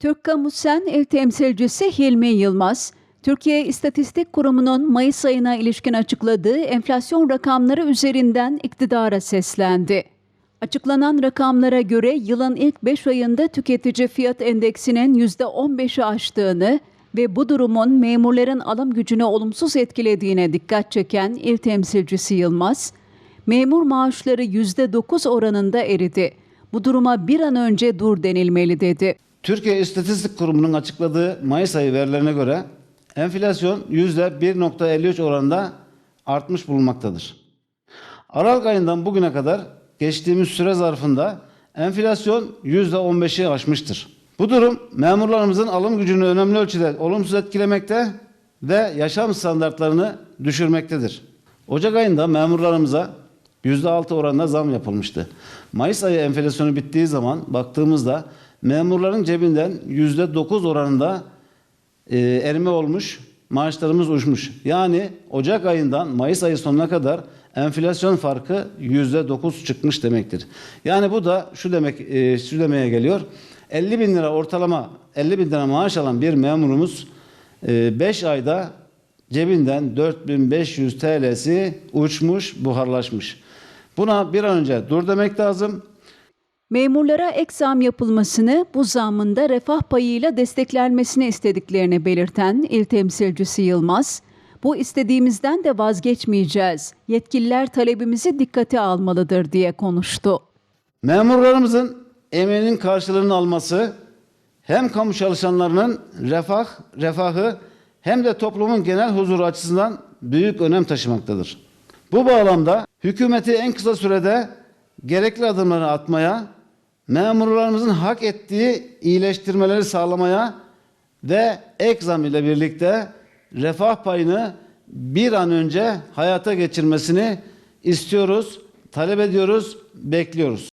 Türk Kamu Sen İl Temsilcisi Hilmi Yılmaz, Türkiye İstatistik Kurumu'nun Mayıs ayına ilişkin açıkladığı enflasyon rakamları üzerinden iktidara seslendi. Açıklanan rakamlara göre yılın ilk 5 ayında tüketici fiyat endeksinin %15'i aştığını ve bu durumun memurların alım gücünü olumsuz etkilediğine dikkat çeken il temsilcisi Yılmaz, memur maaşları %9 oranında eridi. Bu duruma bir an önce dur denilmeli dedi. Türkiye İstatistik Kurumu'nun açıkladığı Mayıs ayı verilerine göre enflasyon %1.53 oranında artmış bulunmaktadır. Aralık ayından bugüne kadar geçtiğimiz süre zarfında enflasyon %15'i aşmıştır. Bu durum memurlarımızın alım gücünü önemli ölçüde olumsuz etkilemekte ve yaşam standartlarını düşürmektedir. Ocak ayında memurlarımıza %6 oranında zam yapılmıştı. Mayıs ayı enflasyonu bittiği zaman baktığımızda memurların cebinden %9 oranında e, erime olmuş, maaşlarımız uçmuş. Yani Ocak ayından Mayıs ayı sonuna kadar enflasyon farkı %9 çıkmış demektir. Yani bu da şu demek e, şu demeye geliyor. 50 bin lira ortalama 50 bin lira maaş alan bir memurumuz 5 ayda cebinden 4500 TL'si uçmuş, buharlaşmış. Buna bir an önce dur demek lazım. Memurlara ek zam yapılmasını, bu zammın da refah payıyla desteklenmesini istediklerini belirten il temsilcisi Yılmaz, bu istediğimizden de vazgeçmeyeceğiz. Yetkililer talebimizi dikkate almalıdır diye konuştu. Memurlarımızın emeğinin karşılığını alması hem kamu çalışanlarının refah refahı hem de toplumun genel huzuru açısından büyük önem taşımaktadır. Bu bağlamda hükümeti en kısa sürede gerekli adımları atmaya, memurlarımızın hak ettiği iyileştirmeleri sağlamaya ve ek ile birlikte refah payını bir an önce hayata geçirmesini istiyoruz, talep ediyoruz, bekliyoruz.